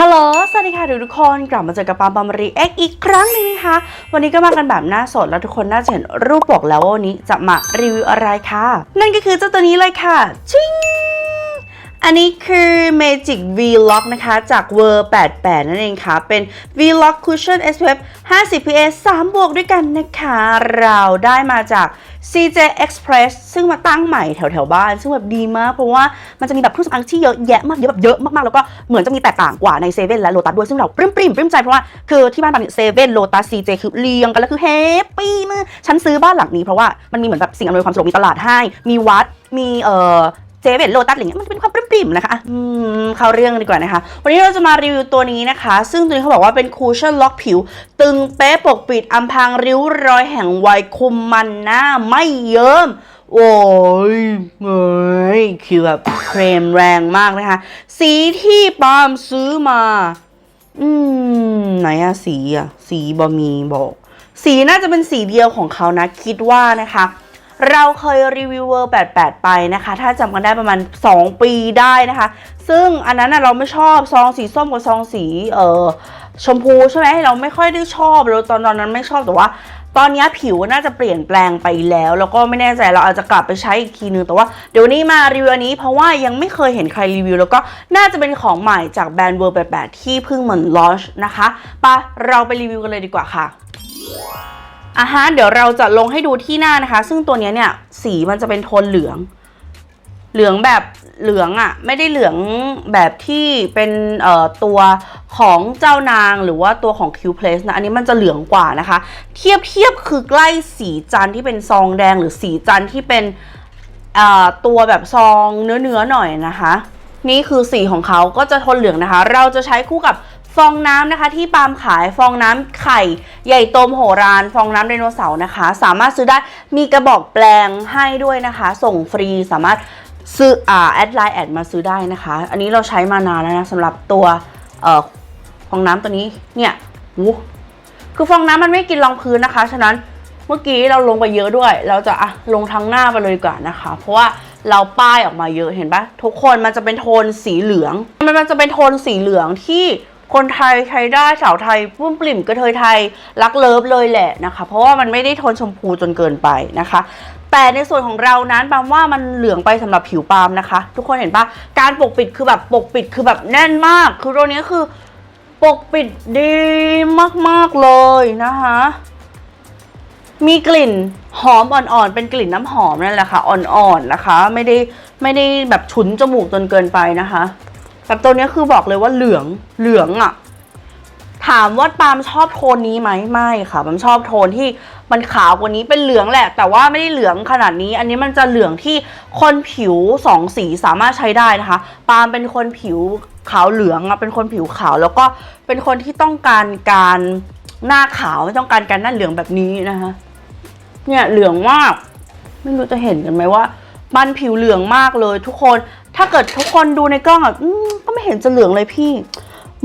ฮัลโหล สวัสดีค่ะทุกคน กลับมาเจอกับปามปามรีเอ็กอีกครั้งหนึงนะคะ วันนี้ก็มากันแบบหน้าสดแล้วทุกคนน่าจะเห็นรูปบอกแล้วว่าวันนี้จะมารีวิวอะไรค่ะ นั่นก็คือเจ้าตัวนี้เลยค่ะ ชิง อันนี้คือ Magic V-Lock นะคะ จาก w o r 88 นั่นเองค่ะ เป็น V-Lock Cushion SPF 50 PA 3 บวกด้วยกันนะคะ เราได้มาจาก CJ Express ซึ่งมาตั้งใหม่แถวแถวๆบ้าน ซึ่งแบบดีมาก เพราะว่ามันจะมีแบบเครื่องสำอางที่เยอะแยะมากเยอะแบบเยอะมากๆ แล้วก็เหมือนจะมีแตกต่างกว่าในเซเว่นและโลตัสด้วย ซึ่งเราปริ้มปริ้มปริ้มใจเพราะว่าคือที่บ้านบางเซเว่นโลตัส CJ คือเรียงกันแล้วคือแฮปปี้มากฉันซื้อบ้านหลังนี้เพราะว่ามันมีเหมือนแบบสิ่งอำนวยความสะดวกมีตลาดให้มีวัดมีเอ่อ เจเว่นโลตัสอะไรเงี้ยมันเป็นความปริ้มๆนะคะอืมเข้าเรื่องดีกว่านะคะ วันนี้เราจะมารีวิวตัวนี้นะคะ ซึ่งตัวนี้เขาบอกว่าเป็นคูชั่นล็อกผิว ตึงเป๊ะปกปิดอำพรางริ้วรอยแห่งวัยคุมมันหน้าไม่เยิ้มโอ้ยเอ้ยคือแบบเครมแรงมากนะคะ สีที่ปาล์มซื้อมา อืม ไหนอะสีอะสีบะมีบอก สีน่าจะเป็นสีเดียวของเขานะ คิดว่านะคะ เราเคยรีวิวเวอร์88 ไปนะคะ ถ้าจำกันได้ประมาณ 2 ปีได้นะคะ ซึ่งอันนั้นน่ะเราไม่ชอบซองสีส้มกับซองสีเอ่อชมพูใช่ไหมเราไม่ค่อยได้ชอบเราตอนตอนนั้นไม่ชอบแต่ว่าตอนนี้ผิวน่าจะเปลี่ยนแปลงไปแล้ว แล้วก็ไม่แน่ใจเราอาจจะกลับไปใช้อีกทีนึง แต่ว่าเดี๋ยวนี้มารีวิวอันนี้เพราะว่ายังไม่เคยเห็นใครรีวิว แล้วก็น่าจะเป็นของใหม่จากแบรนด์เวอร์88ที่เพิ่งเหมือนลอนช์นะคะปะเราไปรีวิวกันเลยดีกว่าค่ะ อะฮะเดี๋ยวเราจะลงให้ดูที่หน้านะคะ ซึ่งตัวนี้เนี่ยสีมันจะเป็นโทนเหลือง เหลืองแบบเหลืองอะ่ะไม่ได้เหลืองแบบที่เป็นเอ่อตัวของเจ้านางหรือว่าตัวของ Q Place นะ อันนี้มันจะเหลืองกว่านะคะ เทียบเทียบคือใกล้สีจันที่เป็นซองแดงหรือสีจันที่เป็นเอ่อตัวแบบซองเนื้อเนื้อๆหน่อยนะคะ นี่คือสีของเขาก็จะโทนเหลืองนะคะ เราจะใช้คู่กับ ฟองน้ำนะคะที่ปาล์มขายฟองน้ำไข่ ใหญ่โตมโหฬารฟองน้ำไดโนเสาร์นะคะ สามารถซื้อได้มีกระบอกแปลงให้ด้วยนะคะ ส่งฟรีสามารถซื้ออ่าแอดไลน์แอดมาซื้อได้นะคะ อันนี้เราใช้มานานแล้วนะสำหรับตัวเอ่อฟองน้ำตัวนี้เนี่ยวูคือฟองน้ำมันไม่กินรองพื้นนะคะ ฉะนั้นเมื่อกี้เราลงไปเยอะด้วย เราจะอะลงทั้งหน้าไปเลยดีกว่อนนะคะ เพราะว่าเราป้ายออกมาเยอะเห็นปะทุกคนมันจะเป็นโทนสีเหลือง มันมันจะเป็นโทนสีเหลืองที่ คนไทยใช้ได้สาวไทยปุ้มปลิ่มกระเทยไทยรักเลิฟเลยแหละนะคะ เพราะว่ามันไม่ได้โทนชมพูจนเกินไปนะคะ แต่ในส่วนของเรานั้นปามว่ามันเหลืองไปสำหรับผิวปาล์มนะคะ ทุกคนเห็นปะการปกปิดคือแบบปกปิดคือแบบแน่นมาก คือตัวนี้คือปกปิดดีมากๆเลยนะคะ มีกลิ่นหอมอ่อนๆ เป็นกลิ่นน้ำหอมนั่นแหละค่ะ อ่อนๆนะคะ ไม่ได้ไม่ได้แบบฉุนจมูกจนเกินไปนะคะ แบบตัวนี้คือบอกเลยว่าเหลืองเหลืองอะ่ะ ถามว่าปาล์มชอบโทนนี้ไหมไม่ค่ะปาล์มชอบโทนที่มันขาวกว่านี้เป็นเหลืองแหละ แต่ว่าไม่ได้เหลืองขนาดนี้ อันนี้มันจะเหลืองที่คนผิวสองสีสามารถใช้ได้นะคะ ปาล์มเป็นคนผิวขาวเหลืองอะเป็นคนผิวขาว แล้วก็เป็นคนที่ต้องการการหน้าขาวไม่ต้องการการหน้าเหลืองแบบนี้นะคะเนี่ยเหลืองมาก ไม่รู้จะเห็นกันไหมว่ามันผิวเหลืองมากเลยทุกคน ถ้าเกิดทุกคนดูในกล้องอะอืมก็ไม่เห็นจะเหลืองเลยพี่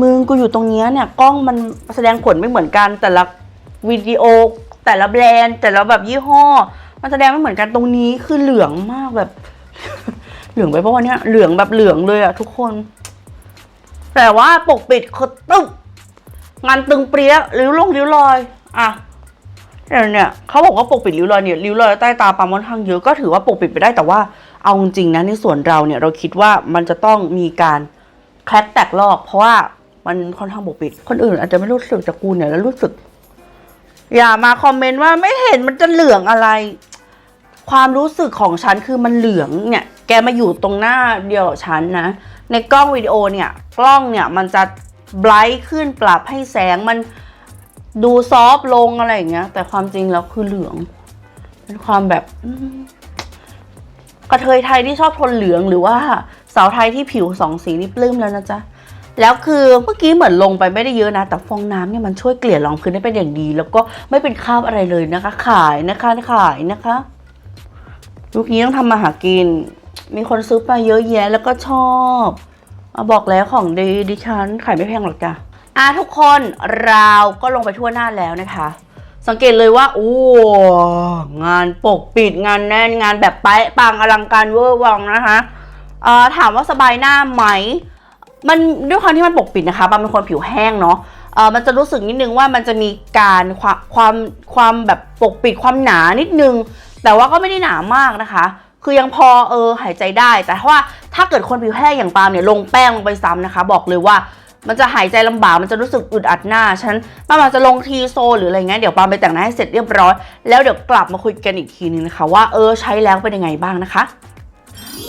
มึงกูอยู่ตรงเนี้ยเนี่ยกล้องมันแสดงผลไม่เหมือนกัน แต่ละวิดีโอ แต่ละแบรนด์ แต่ละแบบยี่ห้อ มันแสดงไม่เหมือนกันตรงนี้คือเหลืองมากแบบ เหลืองไปเพราะว่าเนี่ยเหลืองแบบเหลืองเลยอะทุกคน แต่ว่าปกปิดคือตึ๊บงานตึงเปรี้ยริ้วลงริ้วรอย อะเนี่ยเนี่ยเขาบอกว่าปกปิดริ้วรอยเนี่ยริ้วรอยใต้ตาปามค่อนข้างเยอะก็ถือว่าปกปิดไปได้แต่ว่า เอาจริงนะในส่วนเราเนี่ยเราคิดว่ามันจะต้องมีการแคลแตกลอก เพราะว่ามันค่อนข้างปกปิด คนอื่นอาจจะไม่รู้สึกจากกูเนี่ยแล้วรู้สึก อย่ามาคอมเมนต์ว่าไม่เห็นมันจะเหลืองอะไร ความรู้สึกของฉันคือมันเหลืองเนี่ย แกมาอยู่ตรงหน้าเดียวฉันนะ ในกล้องวิดีโอเนี่ย กล้องเนี่ยมันจะไบรท์ขึ้นปรับให้แสงมันดูซอฟลงอะไรอย่างเงี้ย แต่ความจริงแล้วคือเหลือง เป็นความแบบ กระเทยไทยที่ชอบทนเหลืองหรือว่าสาวไทยที่ผิวสองสีนี่ปลื้มแล้วนะจ๊ะแล้วคือเมื่อกี้เหมือนลงไปไม่ได้เยอะนะ แต่ฟองน้ำเนี่ยมันช่วยเกลี่ยรองพื้นได้เป็นอย่างดี แล้วก็ไม่เป็นคราบอะไรเลยนะคะ ขายนะคะขายนะคะลูกนี้ต้องทำมาหากิน มีคนซื้อไปเยอะแยะแล้วก็ชอบอบอกแล้วของดีดิฉันขายไม่แพงหรอกจ้ะอะทุกคนเราก็ลงไปทั่วหน้าแล้วนะคะ สังเกตเลยว่า โอ้ งานปกปิดงานแน่นงานแบบไปปังอลังการเวอร์วังนะคะเอ่อถามว่าสบายหน้าไหม มันด้วยความที่มันปกปิดนะคะปาเป็นคนผิวแห้งเนาะเออมันจะรู้สึกนิดนึงว่ามันจะมีการความความความแบบปกปิดความหนานิดนึง แต่ว่าก็ไม่ได้หนามากนะคะ คือยังพอเออหายใจได้ แต่ว่าถ้าเกิดคนผิวแห้งอย่างปาล์มเนี่ยลงแป้งลงไปซ้ำนะคะ บอกเลยว่า มันจะหายใจลำบากมันจะรู้สึกอึดอัดหน้าฉันปามาจจะลงทีโซ หรืออะไรเงี้ยเดี๋ยวปาไปแต่งหน้าให้เสร็จเรียบร้อย แล้วเดี๋ยวกลับมาคุยกันอีกทีนึงนะคะ ว่าเออใช้แล้วเป็นยังไงบ้างนะคะ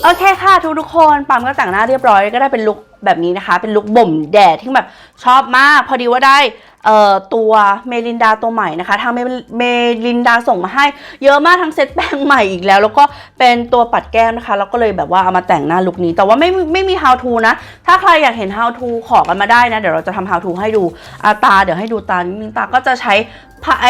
โอเคค่ะทุกทุกๆคนปามก็แต่งหน้าเรียบร้อยก็ได้เป็นลุคแบบนี้นะคะ เป็นลุคบ่มแดดที่แบบชอบมาก พอดีว่าได้เอ่อตัวเมลินดาตัวใหม่นะคะ ทางเมเมลินดาส่งมาให้ เยอะมากทั้งเซตแป้งใหม่อีกแล้ว แล้วก็เป็นตัวปัดแก้มนะคะ แล้วก็เลยแบบว่าเอามาแต่งหน้าลุคนี้ แต่ว่าไม่ไม่มี how to นะ ถ้าใครอยากเห็น how to ขอกันมาได้นะ เดี๋ยวเราจะทำ how to ให้ดูอาตา เดี๋ยวให้ดูตานิดนึงตาก็จะใช้ไอ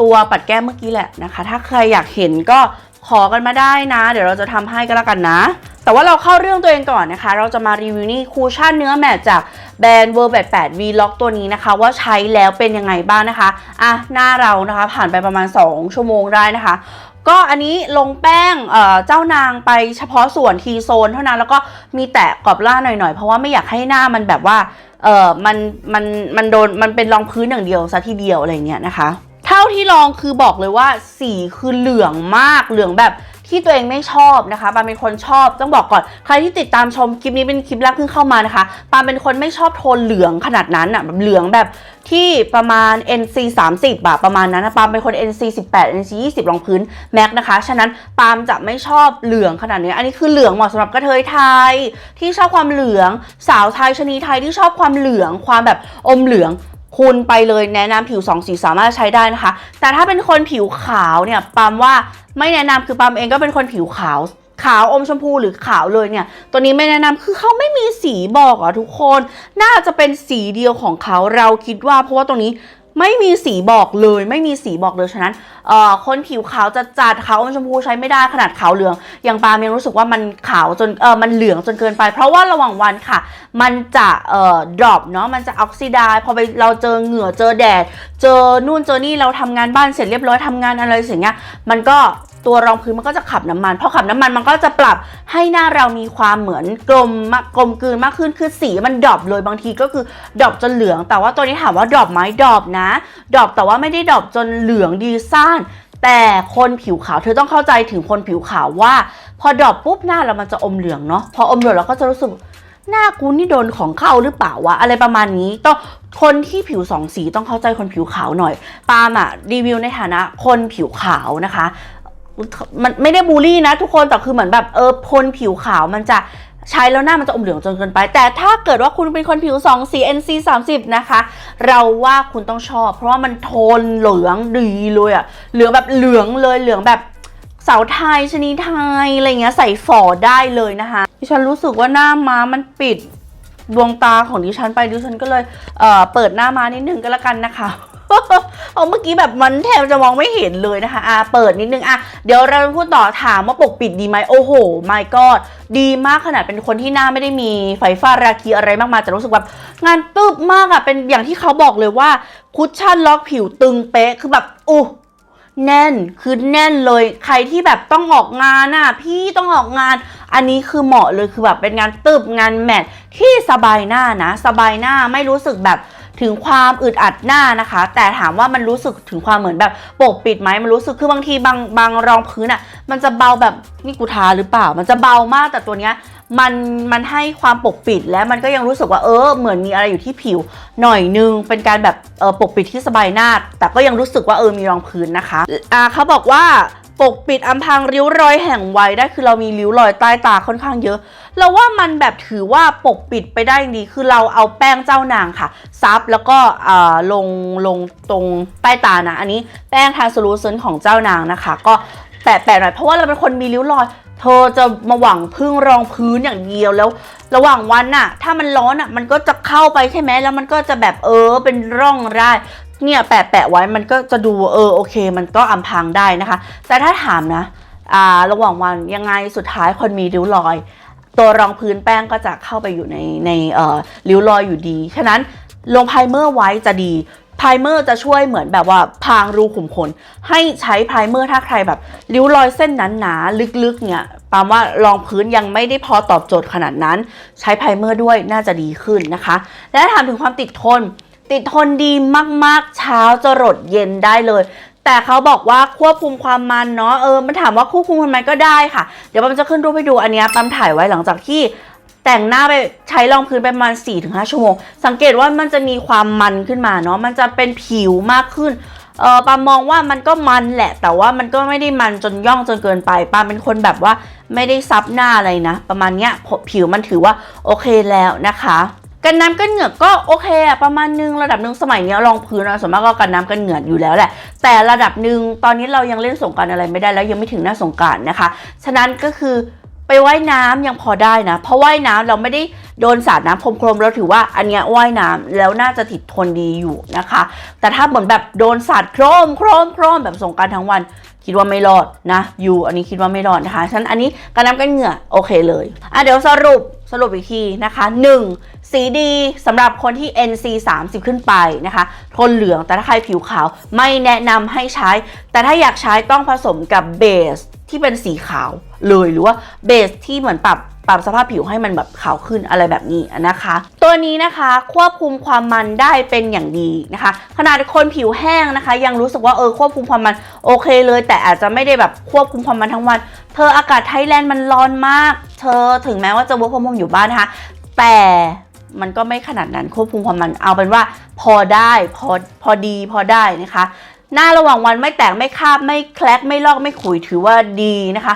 ตัวปัดแก้มเมื่อกี้แหละนะคะ ถ้าใครอยากเห็นก็ ขอกันมาได้นะ เดี๋ยวเราจะทำให้ก็แล้วกันนะ แต่ว่าเราเข้าเรื่องตัวเองก่อนนะคะ เราจะมารีวิวนี่คูชั่นเนื้อแมทจากแบรนด์ w o r l 8 V Lock ตัวนี้นะคะ ว่าใช้แล้วเป็นยังไงบ้างนะคะอะหน้าเรานะคะผ่านไปประมาณ 2 ชั่วโมงได้นะคะก็อันนี้ลงแป้งเจ้านางไปเฉพาะส่วนทีโซนเท่านั้นแล้วก็มีแตะกรอบล่าหน่อยๆ เพราะว่าไม่อยากให้หน้ามันแบบว่าเออมันมันมันโดนมันเป็นรองพื้นอย่างเดียวซะทีเดียวอะไรเงี้ยนะคะ ท่าที่ลองคือบอกเลยว่าสีคือเหลืองมากเหลืองแบบที่ตัวเองไม่ชอบนะคะปาเป็นคนชอบต้องบอกก่อน ใครที่ติดตามชมคลิปนี้เป็นคลิปแรกเพิ่งเข้ามานะคะปาเป็นคนไม่ชอบโทนเหลืองขนาดนั้นอะแบบเหลืองแบบที่ประมาณ NC 30อะประมาณนั้นนะปาเป็นคน NC 18 NC 20รองพื้นแม็กนะคะ ฉะนั้นปามจะไม่ชอบเหลืองขนาดนี้ อันนี้คือเหลืองเหมาะสำหรับกระเทยไทย ที่ชอบความเหลืองสาวไทยชนีไทยที่ชอบความเหลืองความแบบอมเหลือง คุณไปเลยแนะนำผิวสองสีสามารถใช้ได้นะคะ แต่ถ้าเป็นคนผิวขาวเนี่ยปามว่าไม่แนะนำคือปามเองก็เป็นคนผิวขาวขาวอมชมพูหรือขาวเลยเนี่ย ตัวนี้ไม่แนะนำคือเขาไม่มีสีบอกอะทุกคน น่าจะเป็นสีเดียวของเขาเราคิดว่าเพราะว่าตรงนี้ ไม่มีสีบอกเลย ไม่มีสีบอกเลยฉะนั้นเอ่อคนผิวขาวจะจัดขาวอมชมพูใช้ไม่ได้ขนาดขาวเหลือง อย่างปาเมียงรู้สึกว่ามันขาวจนเออมันเหลืองจนเกินไป เพราะว่าระหว่างวันค่ะ มันจะเอ่อดรอปเนาะมันจะออกซิไดพอไปเราเจอเหงื่อเจอแดด เจอนู่นเจอนี่เราทำงานบ้านเสร็จเรียบร้อยทำงานอะไรสิ่งเงี้ยมันก็ ตัวรองพื้นมันก็จะขับน้ำมันพอขับน้ำมันมันก็จะปรับให้หน้าเรามีความเหมือนกลมมากกลมกลืนมากขึ้นคือสีมันดรอปเลยบางทีก็คือดรอปจนเหลือง แต่ว่าตัวนี้ถามว่าดรอปไหมดรอปนะดรอปแต่ว่าไม่ได้ดรอปจนเหลืองดีซ่านแต่คนผิวขาวเธอต้องเข้าใจถึงคนผิวขาวว่า พอดรอปปุ๊บหน้าเรามันจะอมเหลืองเนาะพออมเหลืองเราก็จะรู้สึกหน้ากูนี่โดนของเข้าหรือเปล่าวะอะไรประมาณนี้ต้องคนที่ผิวสองสีต้องเข้าใจคนผิวขาวหน่อย ปาล์มอะรีวิวในฐานะคนผิวขาวนะคะ มันไม่ได้บูลลี่นะทุกคนแต่คือเหมือนแบบเออคนผิวขาวมันจะใช้แล้วหน้ามันจะอมเหลืองจนเกินไป แต่ถ้าเกิดว่าคุณเป็นคนผิว2สี NC 30 นะคะ เราว่าคุณต้องชอบ เพราะว่ามันโทนเหลืองดีเลยอะเหลืองแบบเหลืองเลยเหลืองแบบสาวไทยชนีไทยอะไรเงี้ยใส่ฝอได้เลยนะคะดิฉันรู้สึกว่าหน้าม้ามันปิดดวงตาของดิฉันไปดิฉันก็เลยเเปิดหน้าม้านิดนึงก็แล้วกันนะคะ เอาเมื่อกี้แบบมันแทบจะมองไม่เห็นเลยนะคะอะเปิดนิดนึงอะเดี๋ยวเราพูดต่อถามว่าปกปิดดีไหมโอ้โห my god ดีมากขนาดเป็นคนที่หน้าไม่ได้มีไฟฟ้าราคีอะไรมากมายแต่รู้สึกแบบงานตึบมากอะเป็นอย่างที่เขาบอกเลยว่าคุชชั่นล็อกผิวตึงเป๊ะคือแบบอู้แน่นคือแน่นเลยใครที่แบบต้องออกงานน่ะพี่ต้องออกงาน อันนี้คือเหมาะเลยคือแบบเป็นงานตึบงานแมทที่สบายหน้านะ สบายหน้าไม่รู้สึกแบบ ถึงความอึดอัดหน้านะคะ แต่ถามว่ามันรู้สึกถึงความเหมือนแบบปกปิดไหมมันรู้สึกคือบางทีบางบางรองพื้นอะ่ะมันจะเบาแบบนี่กูทาหรือเปล่า มันจะเบามากแต่ตัวเนี้ยมันมันให้ความปกปิดและมันก็ยังรู้สึกว่าเออเหมือนมีอะไรอยู่ที่ผิวหน่อยนึง เป็นการแบบเออปกปิดที่สบายหน้า แต่ก็ยังรู้สึกว่าเออมีรองพื้นนะคะอ่าเขาบอกว่า ปกปิดอำพรางริ้วรอยแห่งวัยได้คือเรามีริ้วรอยใต้ตาค่อนข้างเยอะ เราว่ามันแบบถือว่าปกปิดไปได้ดีคือเราเอาแป้งเจ้านางค่ะ ซับแล้วก็อ่าลงลงตรงใต้ตานะ อันนี้แป้งทาสลูเซนของเจ้านางนะคะ ก็แปะๆหน่อยเพราะว่าเราเป็นคนมีริ้วรอยเธอจะมาหวังพึ่งรองพื้นอย่างเดียวแล้ว ระหว่างวันน่ะ ถ้ามันร้อนอะ มันก็จะเข้าไปใช่ไหมแล้วมันก็จะแบบเออเป็นร่องได้ เนี่ยแปะแปะไว้มันก็จะดูเออโอเค มันก็อำพางได้นะคะ แต่ถ้าถามนะอ่าระหว่างวันยังไงสุดท้ายคนมีริ้วรอย ตัวรองพื้นแป้งก็จะเข้าไปอยู่ในในเอ่อริ้วรอยอยู่ดี ฉะนั้นลงไพรเมอร์ไว้จะดีไพรเมอร์จะช่วยเหมือนแบบว่าพางรูขุมขน ให้ใช้ไพรเมอร์ถ้าใครแบบริ้วรอยเส้นหนาๆลึกๆเนี่ยปามว่ารองพื้นยังไม่ได้พอตอบโจทย์ขนาดนั้น ใช้ไพรเมอร์ด้วยน่าจะดีขึ้นนะคะ และถ้าถามถึงความติดทน ติดทนดีมากๆ เช้าจะรดเย็นได้เลย แต่เขาบอกว่าควบคุมความมันเนาะเออมันถามว่าควบคุมความมันก็ได้ค่ะ เดี๋ยวปั๊มจะขึ้นรูปให้ดูอันนี้ปั๊มถ่ายไว้หลังจากที่แต่งหน้าไปใช้รองพื้นไปประมาณ 4-5 ชั่วโมง สังเกตว่ามันจะมีความมันขึ้นมาเนาะมันจะเป็นผิวมากขึ้นเออปามมองว่ามันก็มันแหละ แต่ว่ามันก็ไม่ได้มันจนย่องจนเกินไปปามเป็นคนแบบว่าไม่ได้ซับหน้าอะไรนะ ประมาณเนี้ยผิวมันถือว่าโอเคแล้วนะคะ กันน้ำกันเหงื่อก็โอเคอะประมาณนึงระดับหนึ่งสมัยนี้รองพื้นอะส่วนมากก็กันน้ำกันเหงื่ออยู่แล้วแหละ แต่ระดับหนึ่งตอนนี้เรายังเล่นสงการอะไรไม่ได้แล้วยังไม่ถึงหน้าสงการนะคะ ฉะนั้นก็คือไปว่ายน้ำยังพอได้นะ เพราะว่ายน้ำเราไม่ได้โดนสาดน้ำพรมๆเราถือว่าอันเนี้ยว่ายน้ำแล้วน่าจะติดทนดีอยู่นะคะ แต่ถ้าเหมือนแบบโดนสาดโครมโครมโครมแบบสงการทั้งวันคิดว่าไม่รอดนะ อยู่อันนี้คิดว่าไม่รอดนะคะฉะนั้นอันนี้การน้ำกันเหงื่อโอเคเลยอะเดี๋ยวสรุป รุปอีกทีนะคะ 1. สีดีสำหรับคนที่ NC 30 ขึ้นไปนะคะโทนเหลืองแต่ถ้าใครผิวขาวไม่แนะนำให้ใช้ แต่ถ้าอยากใช้ต้องผสมกับเบสที่เป็นสีขาวเลยหรือว่าเบสที่เหมือนปรับปรับสภาพผิวให้มันแบบขาวขึ้นอะไรแบบนี้นะคะ ตัวนี้นะคะควบคุมความมันได้เป็นอย่างดีนะคะ ขนาดคนผิวแห้งนะคะ ยังรู้สึกว่าเออควบคุมความมันโอเคเลย แต่อาจจะไม่ได้แบบควบคุมความมันทั้งวัน เธออากาศไทยแลนด์มันร้อนมาก ธอถึงแม้ว่าจะเวิร์กฟอร์มอยู่บ้านนะคะ แต่มันก็ไม่ขนาดนั้นควบคุมความมันเอาเป็นว่าพอได้พอพอดีพอได้นะคะ หน้าระหว่างวันไม่แตกไม่คาบไม่แคลกไม่ลอกไม่ขุยถือว่าดีนะคะ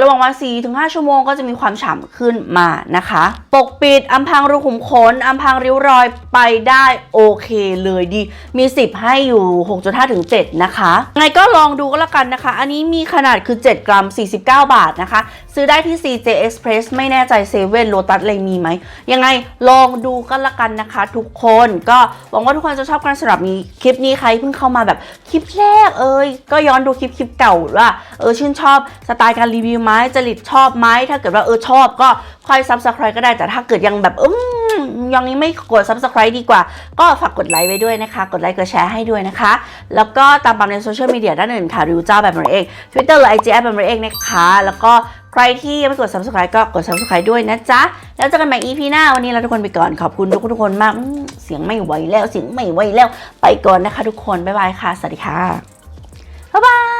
ระหว่างวัน4ถึง5ชั่วโมงก็จะมีความฉ่ำขึ้นมานะคะ ปกปิดอำพรางรูขุมขนอำพรางริ้วรอยไปได้โอเคเลยดี มี 10 ให้อยู่ 6.5ถึง7นะคะไงก็ลองดูก็แล้วกันนะคะ อันนี้มีขนาดคือ 7 กรัม 49 บาทนะคะ ซื้อได้ที่ CJ Express ไม่แน่ใจเซเว่นโลตัสเลยมีไหม ยังไงลองดูก็แล้วกันนะคะ ทุกคนก็หวังว่าทุกคนจะชอบกันสำหรับนี้คลิปนี้ใครเพิ่งเข้ามาแบบคลิปแรกเอ้ยก็ย้อนดูคลิปคลิปเก่าว่าเออชื่นชอบสไตล์การรีวิวไหมจริตชอบไหมถ้าเกิดว่าเออชอบก็ค่อย subscribe ก็ได้แต่ถ้าเกิดยังแบบอืมยังนี้ไม่กด subscribe ดีกว่า ก็ฝากกดไลค์ไว้ด้วยนะคะ กดไลค์กดแชร์ให้ด้วยนะคะ แล้วก็ตามปั๊มในโซเชียลมีเดียด้านอื่นค่ะริวเจ้าแบบมันเอง Twitter หรือ IG แบบมันเองนะคะ แล้วก็ใครที่ยังไม่กด subscribe ก็กด subscribe ด้วยนะจ๊ะ แล้วเจอกันใหม่ EP หน้า วันนี้เราทุกคนไปก่อน ขอบคุณทุกทุกคนมาก เสียงไม่ไหวแล้ว เสียงไม่ไหวแล้ว ไปก่อนนะคะทุกคน บ๊ายบายค่ะ สวัสดีค่ะ บ๊ายบาย